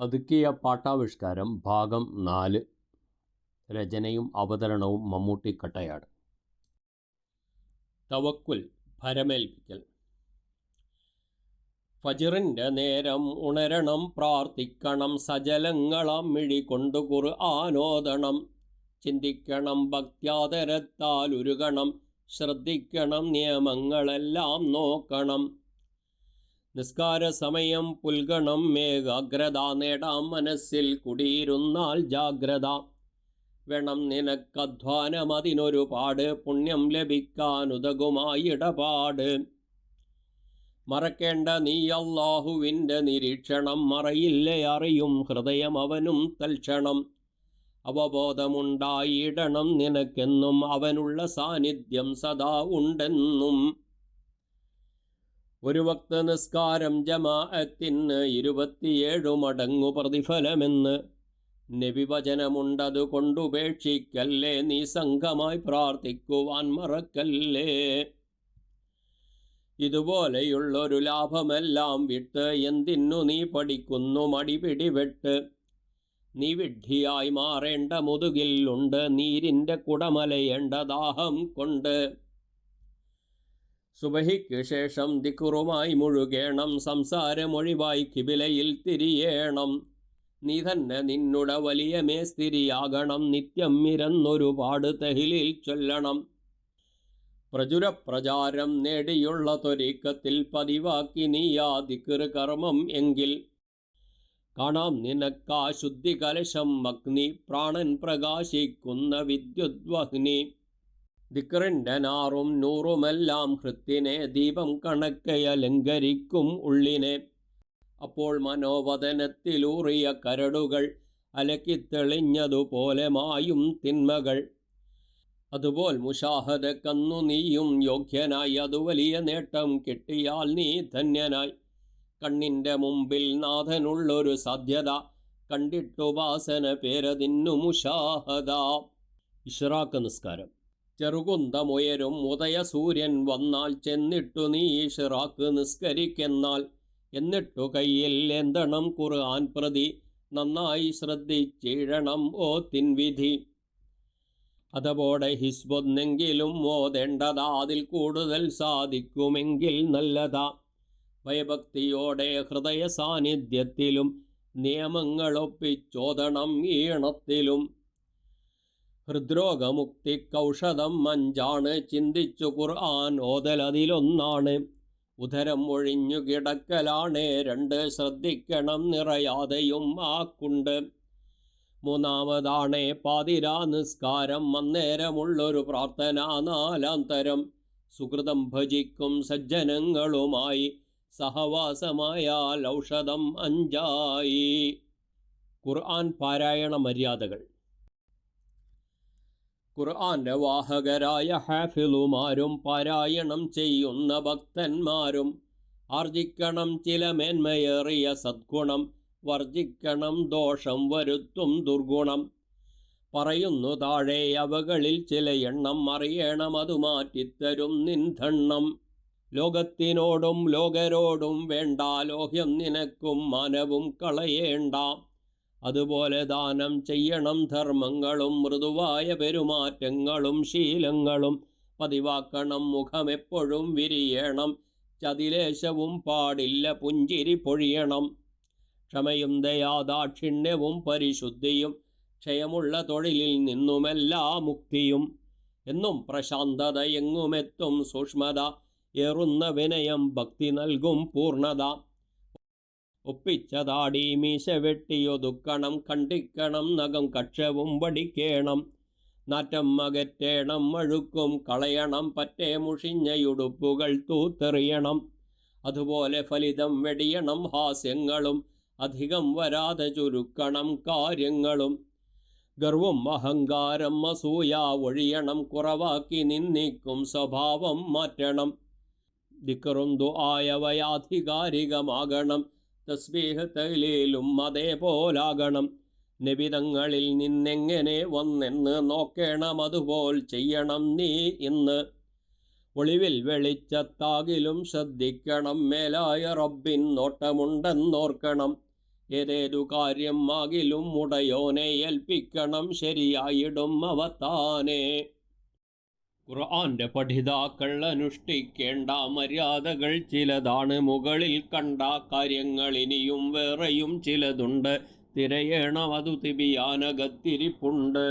അതുക്കിയ പാട്ടാവിഷ്കാരം ഭാഗം നാല്. രചനയും അവതരണവും മമ്മൂട്ടി കട്ടയാട്. തവക്കുൽ ഭരമേൽപ്പിക്കൽ. ഫജിറിന്റെ നേരം ഉണരണം പ്രാർത്ഥിക്കണം സജലങ്ങളാം മിഴി കൊണ്ടു കുറു ആനോദണം ചിന്തിക്കണം ഭക്ത്യാതരത്താൽ ഉരുകണം ശ്രദ്ധിക്കണം നിയമങ്ങളെല്ലാം നോക്കണം. നിസ്കാര സമയം പുൽഗണം മേഘാഗ്രത നേടാം മനസ്സിൽ കുടിയിരുന്നാൽ ജാഗ്രത. വേണം നിനക്കധ്വാനം അതിനൊരുപാട് പുണ്യം ലഭിക്കാൻ ഉതകുമായി ഇടപാട് മറക്കേണ്ട നീ അള്ളാഹുവിന്റെ നിരീക്ഷണം മറയില്ലേ അറിയും ഹൃദയം അവനും തൽക്ഷണം. അവബോധമുണ്ടായിടണം നിനക്കെന്നും അവനുള്ള സാന്നിധ്യം സദാ ഉണ്ടെന്നും. ഒരു വക്ത നിസ്കാരം ജമാഅത്തിന് ഇരുപത്തിയേഴു മടങ്ങു പ്രതിഫലമെന്ന് നബിവചനമുണ്ടതു കൊണ്ടുപേക്ഷിക്കല്ലേ നീ സംഘമായി പ്രാർത്ഥിക്കുവാൻ മറക്കല്ലേ? ഇതുപോലെയുള്ളൊരു ലാഭമെല്ലാം വിട്ട് എന്തിനു നീ പഠിക്കുന്നു? മടിപിടിവെട്ട് നീ വിഡ്ഢിയായി മാറേണ്ട മുതുകിലുണ്ട് നീരിന്റെ കുടമലയേണ്ട ദാഹം കൊണ്ട് സുബഹിക്ക് ശേഷം ദിക്കുറുമായി മുഴുകേണം സംസാരമൊഴിവായി കിബിലയിൽ തിരിയേണം. നീ തന്നെ നിന്നുട വലിയ മേസ്തിരിയാകണം നിത്യം മിരന്നൊരുപാട് തഹിലിൽ ചൊല്ലണം. പ്രചുരപ്രചാരം നേടിയുള്ള ത്വരീക്കത്തിൽ പതിവാക്കി നീയാ ദിക്കറ് കർമ്മം എങ്കിൽ. കാണാം നിനക്കാ ശുദ്ധി കലശം അഗ്നി പ്രാണൻ പ്രകാശിക്കുന്ന വിദ്യുദ്വഹ്നി. ദിക്റിന്റെ നാറും നൂറുമെല്ലാം ഹൃത്തിനെ ദീപം കണക്കയലങ്കരിക്കും ഉള്ളിനെ. അപ്പോൾ മനോവദനത്തിലൂറിയ കരടുകൾ അലക്കിത്തെളിഞ്ഞതുപോലെ മായും തിന്മകൾ. അതുപോൽ മുഷാഹദ കന്നു നീയും യോഗ്യനായി അതു വലിയ നേട്ടം കിട്ടിയാൽ നീ ധന്യനായി. കണ്ണിന്റെ മുമ്പിൽ നാഥനുള്ളൊരു സാധ്യത കണ്ടിട്ടുപാസന പേരതിന്നു മുഷാഹദ. ഇഷറാക്ക് നിസ്കാരം ചെറുകുന്തമുയരും ഉദയസൂര്യൻ വന്നാൽ ചെന്നിട്ടു നീ ഷിറാക്ക് നിസ്കരിക്കെന്നാൽ. എന്നിട്ടു കയ്യിൽ എന്തണം ഖുർആൻ പ്രതി നന്നായി ശ്രദ്ധിച്ചിഴണം ഓ തിൻവിധി. അതപോടെ ഹിസ്ബൊന്നെങ്കിലും ഓതേണ്ടതാ അതിൽ കൂടുതൽ സാധിക്കുമെങ്കിൽ നല്ലതാ. ഭയഭക്തിയോടെ ഹൃദയ സാന്നിധ്യത്തിലും നിയമങ്ങളൊപ്പിച്ചോതണം ഈണത്തിലും. ഹൃദ്രോഗമുക്തിക്കൗഷധം മഞ്ചാണ്. ചിന്തിച്ചു ഖുർആൻ ഓതലതിലൊന്നാണ്. ഉദരം ഒഴിഞ്ഞു കിടക്കലാണ്. രണ്ട് ശ്രദ്ധിക്കണം നിറയാതെയും ആക്കുണ്ട് മൂന്നാമതാണ് പാതിരാ നിസ്കാരം. അന്നേരമുള്ളൊരു പ്രാർത്ഥന നാലാം തരം സുഹൃതം ഭജിക്കും സജ്ജനങ്ങളുമായി. സഹവാസമായാൽ ഔഷധം അഞ്ചായി. ഖുർആൻ പാരായണ മര്യാദകൾ. ഖുർആന്റെ വാഹകരായ ഹാഫിലുമാരും പാരായണം ചെയ്യുന്ന ഭക്തന്മാരും ആർജിക്കണം ചില മേന്മയേറിയ സദ്ഗുണം വർജിക്കണം ദോഷം വരുത്തും ദുർഗുണം. പറയുന്നു താഴെ അവകളിൽ ചില എണ്ണം അറിയണം അതു മാറ്റിത്തരും നിന്ധണ്ണം ലോകത്തിനോടും ലോകരോടും വേണ്ട ലോഹ്യം നിനക്കും മനവും കളയേണ്ട. അതുപോലെ ദാനം ചെയ്യണം ധർമ്മങ്ങളും മൃദുവായ പെരുമാറ്റങ്ങളും ശീലങ്ങളും. പതിവാക്കണം മുഖമെപ്പോഴും വിരിയണം. ചതിലേശവും പാടില്ല പുഞ്ചിരി പൊഴിയണം. ക്ഷമയും ദയാദാക്ഷിണ്യവും പരിശുദ്ധിയും. ക്ഷയമുള്ള തൊഴിലിൽ നിന്നുമെല്ലാ മുക്തിയും. എന്നും പ്രശാന്തത എങ്ങുമെത്തും സൂക്ഷ്മത. ഏറുന്ന വിനയം ഭക്തി നൽകും പൂർണത ഒപ്പിച്ചതാടി മീശ വെട്ടിയൊതുക്കണം കണ്ടിക്കണം നഖം കക്ഷവും വടിക്കേണം നാറ്റം അകറ്റേണം മഴുക്കും കളയണം പറ്റേ മുഷിഞ്ഞയുടുപ്പുകൾ തൂത്തെറിയണം. അതുപോലെ ഫലിതം വെടിയണം ഹാസ്യങ്ങളും അധികം വരാതെ ചുരുക്കണം കാര്യങ്ങളും. ഗർവം അഹങ്കാരം അസൂയ ഒഴിയണം കുറവാക്കി നിന്നിക്കും സ്വഭാവം മാറ്റണം. ദിക്കറും ദുആയവയാധികാരികമാകണം തസ്ബീഹ് തൈലീലും അതേപോലാകണം. നിബിതങ്ങളിൽ നിന്നെങ്ങനെ വന്നെന്ന് നോക്കണം അതുപോൽ ചെയ്യണം നീ ഇന്ന്. ഒളിവിൽ വെളിച്ചത്താകിലും ശ്രദ്ധിക്കണം മേലായ റബ്ബിൻ നോട്ടമുണ്ടെന്നോർക്കണം. ഏതേതു കാര്യം ആകിലും ഉടയോനെ ഏൽപ്പിക്കണം ശരിയായിടും അവത്താനെ ഖുർആന്റെ പഠിതാക്കൾ അനുഷ്ഠിക്കേണ്ട മര്യാദകൾ ചിലതാണ്. മുകളിൽ കണ്ട കാര്യങ്ങൾ ഇനിയും വേറെയും ചിലതുണ്ട്. തിരയണം അതു തിബിയാനകത്തിരിപ്പുണ്ട്.